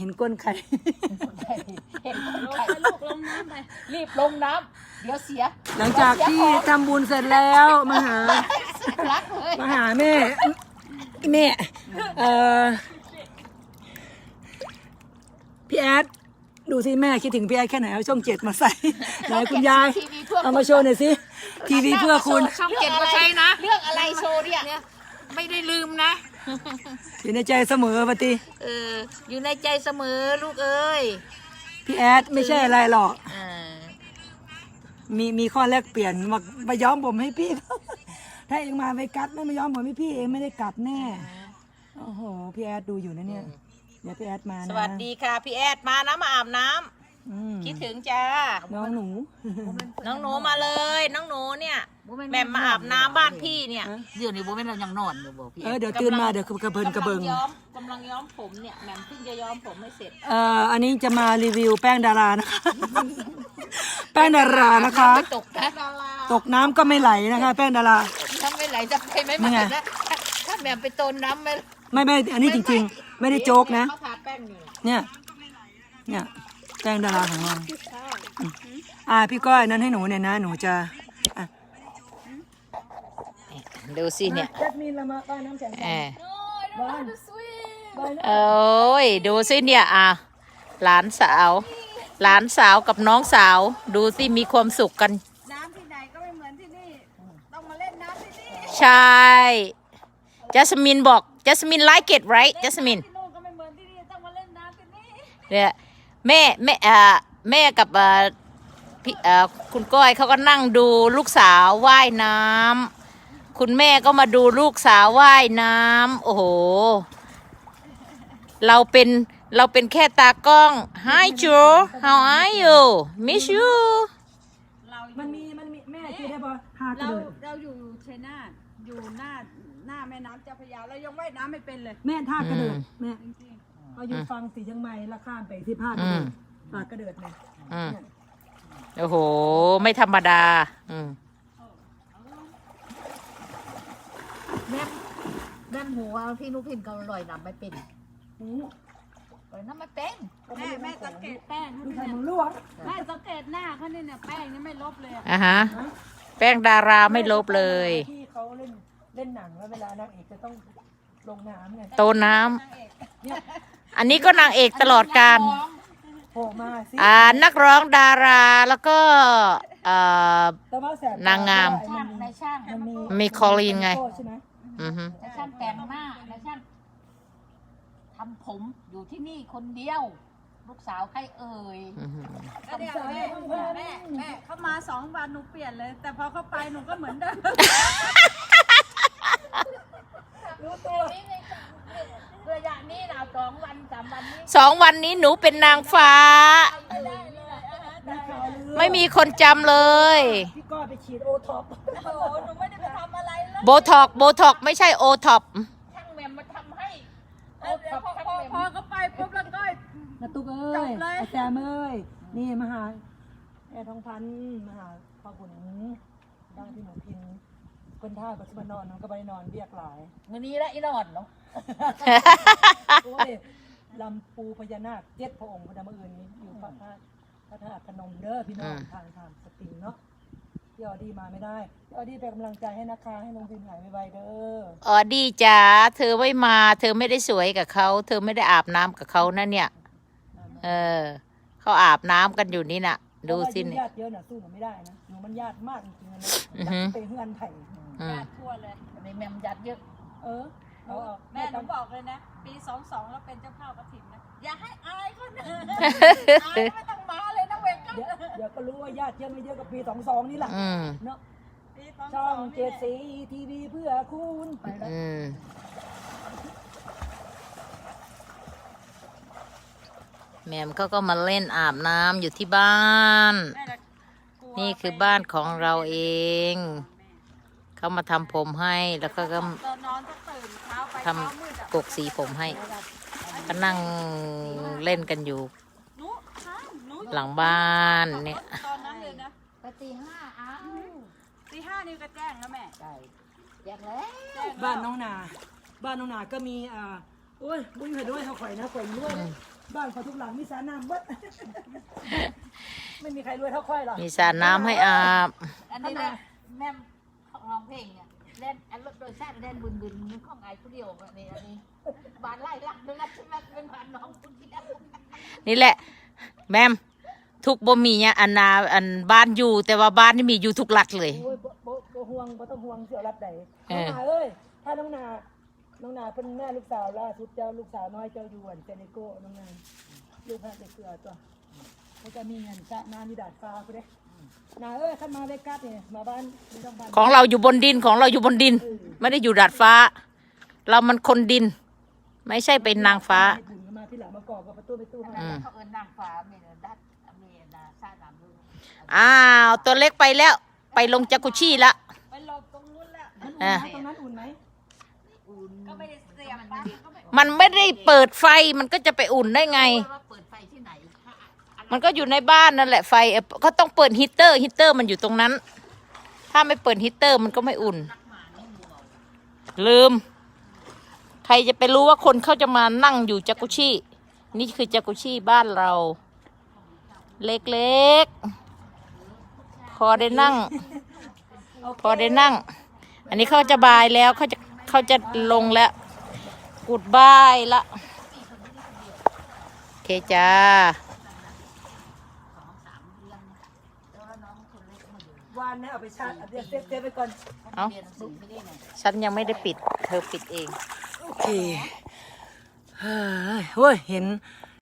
เห็นก้นไข่เห็นคนลงไข่ไปลูกลงน้ำไปรีบลงน้ำเดี๋ยวเสียหลังจากที่ทำบุญเสร็จแล้วมาหารักเลยมาหาแม่แม่เอ่อพี่แอดดูสิแม่คิดถึงพี่แอดแค่ไหนเอาช่องเจ็ดมาใส่ไหนคุณยายทีวีเพื่อเอามาโชว์หน่อยสิทีวีเพื่อคุณช่องเจ็ดก็ใช่นะ เรื่องอะไรโชว์เนี่ย ไม่ได้ลืมนะ อยู่ในใจเสมอปฏิเออ อยู่ในใจเสมอลูกเอ้ยพี่แอดไม่ใช่อะไรหรอกเออมีมีข้อแลกเปลี่ยนมามาย้อมผมให้พี่ ถ้าเองมาไปกัดไม่มาย้อมผมให้พี่เองไม่ได้กลับแน่โอ้โหพี่แอดดูอยู่นะเนี่ยเดี๋ยวพี่แอดมานะ สวัสดีค่ะ พี่แอดมานะมาอาบน้ำอืม คิดถึงจ้า น้องหนู น้องหนูมาเลย น้องหนูเนี่ยแม่มาอาบน้ำบ้านพี่เนี่ยเดี๋ยวนี้โบแม่นเรายังนอนอยู่บ่พี่เออเดี๋ยวตื่นมาเดี๋ยวกระเบินกระเบิงกำลัย้อมกำลังย้อมผมเนี่ยแหม่มเพิ่งจะย้อมผมไม่เสร็จเอ่ออันนี้จะมารีวิวแป้งดารานะคะ แป้งดารานะคะไม่ตกนะตกน้ำก็ไม่ไหลนะคะ แป้งดาราถ้าไม่ไหลจะไปไม่นี่มาไงนะถ้าถ้าแม่ไปต้นน้ำไม่ไม่ไม่อันนี้จริง ๆ ไม่ได้โจ๊กนะเขาทาแป้งอยู่เนี่ยเนี่ย แป้งดาราของเราอืมอ่าพี่ก้อยนั้นให้หนูเนี่ยนะ หนูจะอะดูสิเนี่ยจัดมีนละมาป้าน้ำแข็งเออบ้านบ้านโอ้ยดูสิเนี่ยอะหลานสาว หลานสาวกับน้องสาว ดูสิมีความสุขกัน น้ำที่ไหนก็ไม่เหมือนที่นี่ ต้องมาเล่นน้ำที่นี่ ใช่จัสมินบอกจัสมิน like it right จัสมินที่นู่นก็ไม่เหมือนที่นี่ต้องมาเล่นน้ำที่นี่เนี่ย แม่แม่เอ่อแม่กับเอ่อพี่เอ่อคุณก้อยเขาก็นั่งดูลูกสาวว่ายน้ำคุณแม่ก็มาดูลูกสาวว่ายน้ำโอ้โห เราเป็นเราเป็นแค่ตากล้อง Hi Joe how are you miss you เรามันมีมันมีแม่คิดได้ปะหากระเราโดดเราอยู่ชัยนาทอยู่หน้าหน้าแม่น้ำเจ้าพระยาเรายังว่ายน้ำไม่เป็นเลยแม่ท่ากระเดิดอืมแม่จริง เขาอยู่ฟังสีจังไม่ละข้ามไปที่ภาคกระเดิดปากกระเดิดเลยอืมโอ้โห ไม่ธรรมดา อืมแม่แม่หัวพี่นุพินก็ลอยน้ำไม่เป็นหนูลอยน้ำไม่เป็นๆแม่แม่สังเกตแป้งเขาดูดิไข่เนี่ยมันลวกแม่สังเกตหน้าเขาเนี่ยเนี่ยแป้งนี่ไม่ลบเลยอะอะฮะ แป้งดาราไม่ลบเลย ที่เขาเล่นเล่นหนังแล้วเวลานางเอกจะต้องลงน้ำไงโตน้ำ อันนี้ก็นางเอกตลอดการโผล่มาสิอ่านักร้องดาราแล้วก็อ่าแต่ว่าแสบนางงามนช่างในช่างมันมีมีคอลีนไง โทษใช่ไหมอือฮึในช่างแต่งหน้าในช่างทำผมอยู่ที่นี่คนเดียว ลูกสาวใครเอ่ยอือฮึก็เนี่ยแม่แม่แม่เขามาสองวันหนูเปลี่ยนเลย แต่พอเขาไปหนูก็เหมือนเดิม รู้ตัว ระยะนี้นะสองวัน สามวันนี้สองวันนี้หนูเป็นนางฟ้านักข่าวลือไม่มีคนจำเลย พี่ก้อยไปฉีดโอท็อปโอ้โหหนูไม่ได้ไปทำอะไรเลยโบท็อกโบท็อกไม่ใช่โอท็อปช่างแหม่มมาทำให้แล้วเดี๋ยวพอพอพอเขาไปปุ๊บแล้วก็ นาตุกเอ้จยบเลย อาแซมเอ้ย นี่มาหาแอร์ทองพันธุ์มาหาพ่อขุนบ้านที่หนูพินคนท่าปัจจุบันนอนน้องก็ไปนอนเรียกหลาย มื้อนี้ละอีนอนเนาะโอ้ย ลำปูพญานาคเจ็ดพระองค์พระดำเอิญนี้อยู่พระธาตุพระธาตุพนมเด้อพี่น้องอืมทางทางสติงเนาะพี่ออดี้มาไม่ได้พี่ออดี้เป็นกำลังใจให้นะคะให้น้องพินหายไวๆเด้ออ๋อดีจ้าเธอไม่มา เธอไม่ได้สวยกับเขาเธอไม่ได้อาบน้ำกับเขานะเนี่ย เออเขาอาบน้ำกันอยู่นี่น่ะ ดูสิเพราะว่าเนี่ยญาติเยอะน่ะสู้หนูไม่ได้นะหนูมันญาติมากจริงๆนะอือฮึไปเฮือนไผ่อืมญาติทั่วเลยในแหม่มยัดเยอะ เออ เอาเอาแม่หนูต้องบอกเลยนะ ปีสองสองแล้วเป็นเจ้าภาพกระถิ่นนะ อย่าให้อายคนอื่นอายไม่ต้องมาเลยนะเวรกันเดี๋ยวเดี๋ยวก็รู้ว่าญาติเยอะไม่เยอะกับปีสองสองนี่แหละอืมเนาะปีสองสช่อองงเจ็ดสีทีวีเพื่อคุณไปแล้ว อืมแหม่มเขาก็มาเล่นอาบน้ำอยู่ที่บ้านนี่คือบ้านของเราเอง เขามาทำผมให้แล้วก็ก็ตอนนอนก็ตื่นเช้าไปทเช้ามืดอะำกกสีผมให้ ก็นั่งเล่นกันอยู่หนูค้างหนูหลังบ้านเนี่ย ตอนนั้นเลยนะไปตีห้าอ้าวตีห้านี่ก็แจ้งแล้วแม่ใช่แยกแล้วแจ้งแล้วบ้านน้องนา บ้านน้องนาก็มีอ่าโอ้ยบุญให้ด้วยเขาข่อยนะข่อยด้วยนะบ้านเขาทุกหลังมีสระน้ำเบิดไม่มีใครรวยเท่าค่อยหรอกมีสระน้ำให้อาบอันนี้แหละแม่ ของร้องเพลงเนี่ยเล่นอันรถโดยสารเล่นบึนบึนๆของไอ้ผู้เดียวอันนี้อันนี้บ้านไล่ลักด้วยนะใช่ไหมเป็นบ้านน้องคุณที่ได้นี่แหละ แมมทุกบ่มีเนี่ยอันนาอันบ้านอยู่ แต่ว่าบ้านนี่มีอยู่ทุกหลักเลยโอ้ยบ่บ่บ่ห่วงบ่ต้องห่วงเสี่ยวรับใดเอน้องอนาเอ้ยถ้าน้องนาน้องนาเป็นแม่ลูกสาวล่าสุดเจ้าลูกสาวน้อยเจ้าอยู่อันเซนิโก้น้องนาลูกพระเด็กเกลือตัวเขาจะมีเงินสระน้ำมีดาดฟ้าไปเด้ นาเอ้ยขันมาเวกัสเนี่ยมาบ้านไม่ต้องบ้านของเราอยู่บนดินของเราอยู่บนดิน ไม่ได้อยู่ดาดฟ้า เรามันคนดิน ไม่ใช่เป็นนางฟ้าให้บุญเข้ามาที่หลังมากอบกับประตูไปตู้ให้อืม เขาเอินนางฟ้าเมียดัดเมียนาซาดามลูกอ้าวตัวเล็กไปแล้ว ไปลงจากุชี่ละ ไปหลบตรงนู้นแล้วมันอะอุ่นไหมตรงนั้นอุ่นไหมอุ่นก็ไม่ได้เสียบปลั๊กก็ไม่มันไม่ได้เปิดไฟมันก็จะไปอุ่นได้ไง ว่าเปิดไฟที่ไหน มันก็อยู่ในบ้านนั่นแหละไฟเอ่อก็ต้องเปิดฮีตเตอร์ฮีตเตอร์มันอยู่ตรงนั้น ถ้าไม่เปิดฮีตเตอร์มันก็ไม่อุ่น ลืม ใครจะไปรู้ว่าคนเขาจะมานั่งอยู่จากุชี่นี่คือจากุชี่บ้านเรา เล็กๆ พอได้นั่ง พอได้นั่ง อันนี้เขาจะบายแล้วเขาจะเขาจะลงแล้วกุดบายละ โอเคจ้า วานนะเอาไปชาร์จเอาเดี๋ยวเซฟเซฟไปก่อนเอาเรียนหนังสือไม่ได้ไงฉันยังไม่ได้ปิด เธอปิดเอง โอเคเฮ้ยเว้ยเห็น